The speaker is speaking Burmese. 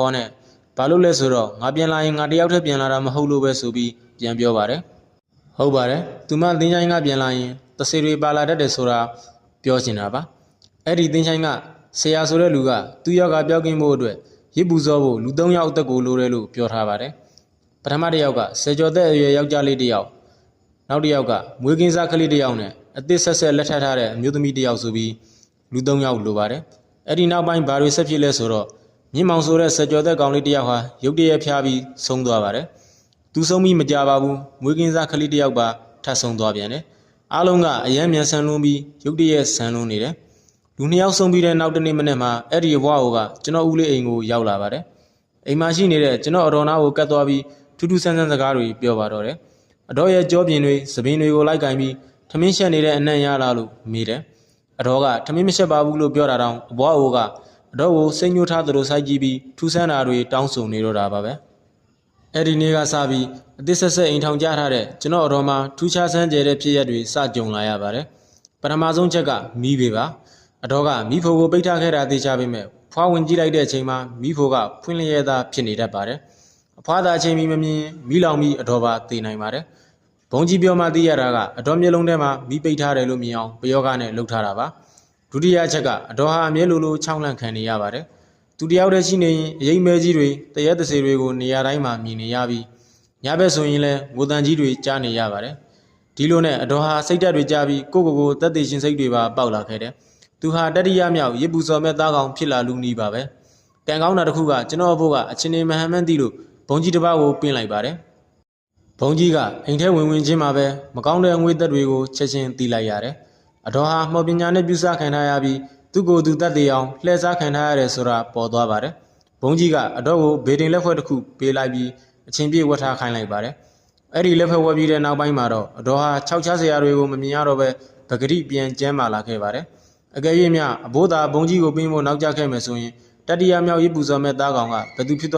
ဟောနဲ့ဘာလို့လဲဆိုတော့ငါပြန်လာရင်ငါတယောက်တည်းပြန်လာတာမဟုတ်လို့ပဲဆိုပြီးပြန်ပြောပါတယ်ဟုတ်ပါတယ်သူမတင်းချိုင်းကပြန်လာရင်တဆေတွေပါလာတတ်တယ်ဆိုတာပြောချင်တာပါအဲ့ဒီတင်းချိုင်းကဆရာဆိုတဲ့လူကသူ့ယောက်ကပြောက်ကင်းဖို့အတွက်ရစ်ပူစောဖို့လူ၃ယောက်အသက်ကိုလိုတယ်လို့ပြောထားပါတယ်ပထမတစ်ယောက်ကဆယ်ကျော်သက်အရွယ်ယောက်ျားလေးတစ်ယောက်နောက်တစ်ယောက်ကမွေးကင်းစားကလေးတစ်ယောက်နဲ့အသစ်ဆက်ဆက်လက်ထပ်ထားတဲ့အမျိုးသမီးတစ်ယောက်ဆိုပြီးလူ၃ယောက်လိုပါတယ်အဲ့ဒီနောက်ပိုင်းဘာတွေဆက်ဖြစ်လဲဆိုတော့ မြင့်မောင်ဆိုတဲ့စကြော်သက်ကောင်လေးတစ်ယောက်ဟာရုတ်တရက်ဖျားပြီးဆုံးသွားပါတယ်။သူဆုံးပြီးမကြပါဘူး။မွေးကင်းစားကလေးတစ်ယောက်ပါထပ်ဆုံးသွားပြန်တယ်။အားလုံးကအယမ်းမြန်ဆန်လွန်းပြီးရုတ်တရက်ဆန်လွန်းနေတယ်။လူနှစ်ယောက်ဆုံးပြီးတဲ့နောက်တစ်နေ့မနေ့မှာအဲ့ဒီဘွားအိုကကျွန်တော်ဦးလေးအိမ်ကိုရောက်လာပါတယ်။အိမ်မှာရှိနေတဲ့ကျွန်တော်အတော်နာကိုကတ်သွားပြီးထူးထူးဆန်းဆန်းစကားတွေပြောပါတော့တယ်။အတော်ရဲ့ကြောပြင်တွေသပင်းတွေကိုလိုက်ကင်ပြီးထမင်းရှက်နေတဲ့အနံ့ရလာလို့မေးတယ်။အတော်ကထမင်းမရှက်ပါဘူးလို့ပြောတာတောင်အဘွားအိုက အတော်ကိုစိတ်ညှိုးထားသလိုစိုက်ကြည့်ပြီးထူးဆန်းတာတွေတောင်းဆိုနေတော့တာပါပဲအဲ့ဒီနေ့ကစပြီးအသစ်ဆက်ဆက်အိမ်ထောင်ကြထားတဲ့ကျွန်တော်အတော်မှာထူးခြားဆန်းကျယ်တဲ့ဖြစ်ရပ်တွေစကြုံလာရပါတယ်ပထမဆုံးချက်ကမီးပေပါအတော်ကမီးဖိုကိုပိတ်ထားခဲ့တာသိချပေမဲ့ဖွားဝင်ကြည့်လိုက်တဲ့အချိန်မှာမီးဖိုကဖွင့်လျက်သားဖြစ်နေတတ်ပါတယ်အဖွားသာအချိန်မီမမြင်မီးလောင်ပြီးအတော်ပါသိနိုင်ပါတယ်ဘုံကြီးပြောမှသိရတာကအတော်မျိုးလုံးထဲမှာမီးပိတ်ထားတယ်လို့မြင်အောင်ပယောဂနဲ့လှုပ်ထားတာပါ ဒုတိယအချက်ကအတော်ဟာအမြဲလိုလိုချောင်းလန့်ခံနေရပါတယ်။သူတယောက်တည်းရှိနေရင်အရေးမဲကြီးတွေတရက်တစေတွေကိုနေရာတိုင်းမှာမြင်နေရပြီးညဘက်ဆိုရင်လည်းငိုတန်ကြီးတွေကြားနေရပါတယ်။ဒီလိုနဲ့အတော်ဟာစိတ်ဓာတ်တွေကြားပြီးကိုယ့်ကိုယ်ကိုတက်သေးရှင်စိတ်တွေပါပေါက်လာခဲ့တယ်။သူဟာတတိယမြောက်ရစ်ပူစော်မဲ့သားကောင်ဖြစ်လာလူနီးပါပဲ။ကံကောင်းတာတစ်ခုကကျွန်တော်အဖို့ကအချင်းနေမဟန်မှန်းသိလို့ဘုံကြီးတစ်ပါးကိုပင်းလိုက်ပါတယ်။ဘုံကြီးကအိမ်ထဲဝင်ဝင်ချင်းမှာပဲမကောင်းတဲ့အငွေသက်တွေကိုချက်ချင်းတီးလိုက်ရတယ်။ အတော်ဟာမော်ပညာနဲ့ပြုစားခံထားရပြီးသူ့ကိုယ်သူတတ်သေးအောင်လှည့်စားခံထားရတယ်ဆိုတာပေါ်သွားပါတယ်။ဘုံကြီးကအတော်ကိုဘေတင်လက်ဖွဲ့တစ်ခုပေးလိုက်ပြီးအချင်းပြေဝတ်ထားခိုင်းလိုက်ပါတယ်။အဲ့ဒီလက်ဖွဲ့ဝတ်ပြီးတဲ့နောက်ပိုင်းမှာတော့အတော်ဟာ၆ချစရာတွေကိုမမြင်ရတော့ပဲပဂတိပြန်ကျမ်းမာလာခဲ့ပါတယ်။အကယ်၍မြအဘိုးသာဘုံကြီးကိုပင်းဖို့နောက်ကျခဲ့မယ်ဆိုရင်တတိယမြောက်ရစ်ပူဇော်မဲ့သားကောင်ကဘယ်သူဖြစ်